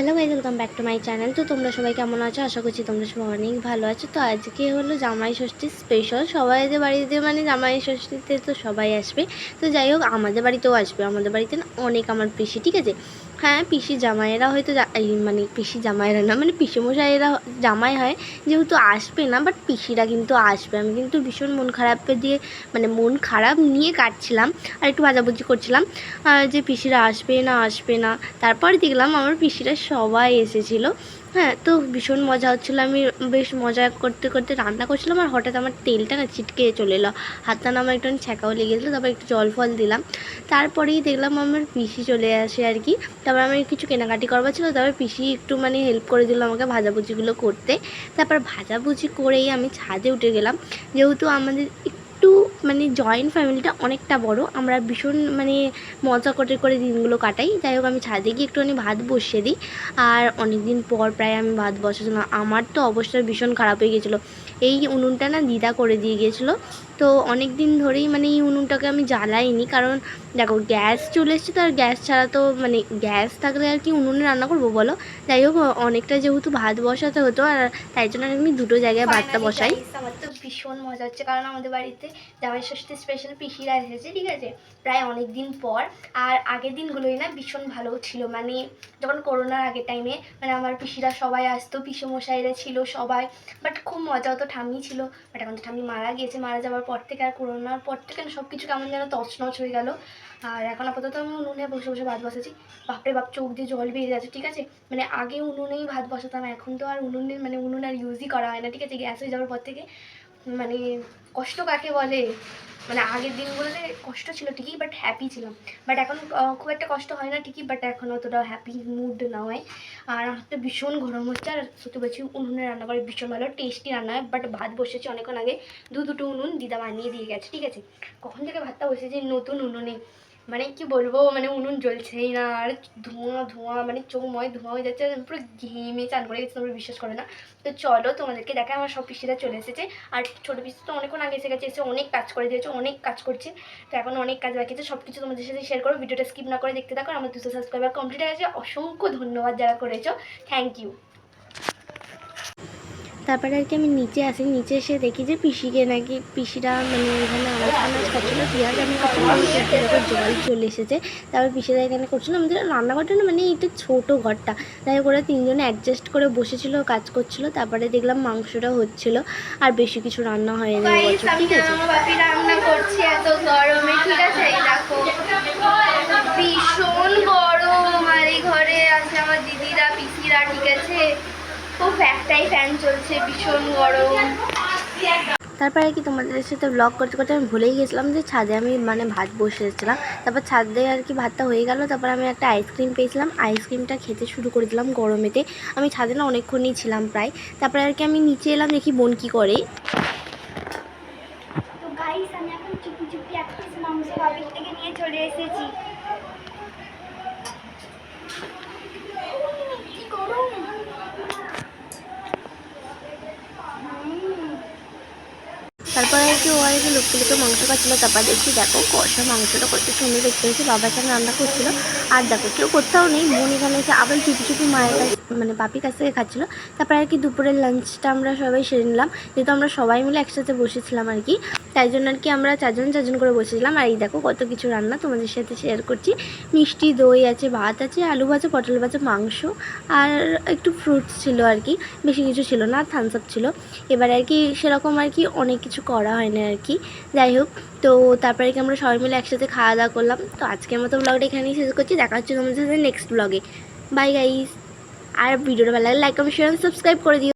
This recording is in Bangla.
Hello guys welcome back to my channel তো তোমরা সবাই কেমন আছো? আশা করছি তোমরা সবাই অনেক ভালো আছো। তো আজকে হলো জামাই ষষ্ঠী স্পেশাল সবাই যে বাড়িতে মানে জামাই ষষ্ঠীতে তো সবাই আসবে। তো যাই হোক, আমাদের বাড়িতেও আসবে। আমাদের বাড়িতে অনেক আমার পিসি, ঠিক আছে? হ্যাঁ পিসি জামাইয়েরা হয়তো মানে পিসি জামাইয়েরা না মানে পিসিমশাইয়েরা জামাই হয়, যেহেতু আসবে না বাট পিসিরা কিন্তু আসবে। আমি কিন্তু ভীষণ মন খারাপ দিয়ে মানে মন খারাপ নিয়ে কাটছিলাম আর একটু ভাজাভুজি করছিলাম যে পিসিরা আসবে না আসবে না। তারপর দেখলাম আমার পিসিরা সবাই এসেছিল। হ্যাঁ তো ভীষণ মজা হচ্ছিল। আমি বেশ মজা করতে করতে রান্না করছিলাম আর হঠাৎ আমার তেলটা না ছিটকে চলে এলো। হাতটা না আমার একটু ছ্যাঁকাও লেগে গেছিল, তারপর একটু জল ফল দিলাম। তারপরেই দেখলাম আমার পিসি চলে আসে আর কি। তারপর আমার কিছু কেনাকাটি করবার ছিল, তারপর পিসি একটু মানে হেল্প করে দিল আমাকে ভাজাভুজিগুলো করতে। তারপর ভাজাভুজি করেই আমি ছাদে উঠে গেলাম। যেহেতু আমাদের একটু মানে জয়েন্ট ফ্যামিলিটা অনেকটা বড়। আমরা ভীষণ মানে মজা করে করে দিনগুলো কাটাই। যাই হোক আমি ছাদে গিয়ে একটুখানি ভাত বসিয়ে দিই। আর অনেক দিন পর প্রায় আমি ভাত বসাছিলাম আমার তো অবস্থা ভীষণ খারাপ হয়ে গেছিল এই উনুনটা না দিদা করে দিয়ে গিয়েছিল। তো অনেক দিন ধরেই মানে এই উনুনটাকে আমি জ্বালাইনি। কারণ দেখো গ্যাস চলে এসছে তো আর গ্যাস ছাড়া তো মানে গ্যাস থাকলে আর কি উনুনে রান্না করব বলো? যাই হোক অনেকটা যেহেতু ভাত বসাতে হতো আর তাই জন্য আমি দুটো জায়গায় ভাতটা বসাই। আমার তো ভীষণ মজা হচ্ছে। কারণ আমাদের বাড়িতে জামাই ষষ্ঠী স্পেশাল পিসিরা এসেছে ঠিক আছে? প্রায় অনেক দিন পর। আর আগের দিনগুলোই না ভীষণ ভালো ছিল। মানে যখন করোনার আগের টাইমে মানে আমার পিসিরা সবাই আসতো, পিসমশাইরা ছিল সবাই। বাট খুব মজা হতো, ঠাম্মি ছিল। বাট এখন তো ঠাম্মি মারা গিয়েছে। মারা যাওয়ার পর থেকে আর করোনার পর থেকে সব কিছু কেমন যেন তছনছ হয়ে গেল। আর এখন আপাতত আমি উনুনে বসে বসে ভাত বসাচ্ছি। বাপরে বাপ, চোখ দিয়ে জল বেরিয়ে যাচ্ছে, ঠিক আছে? মানে আগে উনুনেই ভাত বসাতাম, এখন তো আর উনুনে মানে উনুন আর ইউজই করা হয় না, ঠিক আছে? গ্যাস হয়ে যাওয়ার পর থেকে। মানে কষ্ট কাকে বলে? মানে আগের দিনগুলোতে কষ্ট ছিল ঠিকই বাট হ্যাপি ছিলাম। বাট এখন খুব একটা কষ্ট হয় না ঠিকই বাট এখন অতটা হ্যাপি মুড না হয় আর আমার তো ভীষণ গরম হচ্ছে, আর সত্যি বলছি, উনুনে রান্না করে ভীষণ ভালো টেস্টি রান্না হয় বাট ভাত বসেছে অনেকক্ষণ আগে। দু দুটো উনুন দিদা বানিয়ে দিয়ে গেছে, ঠিক আছে? কখন থেকে ভাতটা বসেছে নতুন উনুনে? মানে কি বলব মানে উনুন জ্বলছেই না, আর ধোঁয়া ধোঁয়া মানে চৌময় ধোঁয়া হয়ে যাচ্ছে, পুরো ঘেমে চান করে গেছে, তোমরা বিশ্বাস করে না। তো চলো তোমাদেরকে দেখা আমার সব পিসিরা চলে এসেছে। আর ছোটো পিসি তো অনেকক্ষণ আগে এসে গেছে, এসে অনেক কাজ করে দিয়েছে, অনেক কাজ করছে। তো এখন অনেক কাজ বাকি আছে সব কিছু তোমাদের সাথে শেয়ার করো ভিডিওটা স্কিপ না করে দেখতে থাকো আমার দুশো সাবস্ক্রাইবার কমপ্লিট হয়ে গেছে। অসংখ্য ধন্যবাদ যারা করেছ। থ্যাংক ইউ তারপরে আর কি আমি নিচে আসি নিচে এসে দেখি যে পিসিকে নাকি পিসিরা মানে এখানে আনাজ আনাজ খাচ্ছিলো পেঁয়াজ আমি খাচ্ছিলাম জল চলে এসেছে। তারপর পিসিরা এখানে করছিল আমাদের রান্নাঘরটা না মানে একটু ছোটো ঘরটা। তাই ওরা তিনজনে অ্যাডজাস্ট করে বসেছিল কাজ করছিল তারপরে দেখলাম মাংসটা হচ্ছিল আর বেশি কিছু রান্না হয়নি ঠিক আছে? রান্না করছি এত গরমে ঠিক আছে? দেখো ভীষণ গরম আর এই ঘরে আছে আমার দিদিরা পিসিরা ঠিক আছে খুব একটাই ফ্যান চলছে ভীষণ গরম। তারপরে আর কি তোমাদের সাথে ব্লগ করতে করতে আমি ভুলেই গেছিলাম যে ছাদে আমি মানে ভাত বসেছিলাম তারপর ছাদে আর কি ভাতটা হয়ে গেল তারপর আমি একটা আইসক্রিম পেয়েছিলাম। আইসক্রিমটা খেতে শুরু করে দিলাম গরমেতে। আমি ছাদে না অনেকক্ষণই ছিলাম প্রায়। তারপরে আর কি আমি নিচে এলাম দেখি বোন কী করে। তো গাইস আমি এখন চুপি চুপি এক পিস মাংস থেকে নিয়ে চলে এসেছি কি গরম হুম। তারপরে আর কি ও আর কি লোককে লোকে মাংস খাচ্ছিলো। তারপর দেখছি, দেখো, কষা মাংসটা কত সুন্দর দেখতে হয়েছে বাবা এখানে রান্না করছিল। আর দেখো, কেউ কোথাও নেই। বোন এখানে এসে আবার চুপি চুপি মায়ের কাছে মানে পাপির কাছ থেকে খাচ্ছিলো। তারপরে আর কি দুপুরের লাঞ্চটা আমরা সবাই সেরে নিলাম। যেহেতু আমরা সবাই মিলে একসাথে বসেছিলাম আর কি তাই জন্য আর কি আমরা চারজন চারজন করে বসেছিলাম। আর এই দেখো কত কিছু রান্না তোমাদের সাথে শেয়ার করছি। মিষ্টি, দই আছে, ভাত আছে, আলু ভাজা, পটল ভাজা, মাংস আর একটু ফ্রুটস ছিল আর কি। বেশি কিছু ছিল না থামস আপ ছিল। এবার আর কি সেরকম আর কি অনেক কিছু করা হয় না আর কি। যাই হোক, তো তারপরে কি আমরা সবাই মিলে একসাথে খাওয়া দাওয়া করলাম। তো আজকের মতো ব্লগটা এখানেই শেষ করছি। দেখা হচ্ছে তোমাদের সাথে নেক্সট ব্লগে বাই গাইস আর ভিডিওটা ভালো লাগলে লাইক কমেন্ট শেয়ার সাবস্ক্রাইব করে দিও।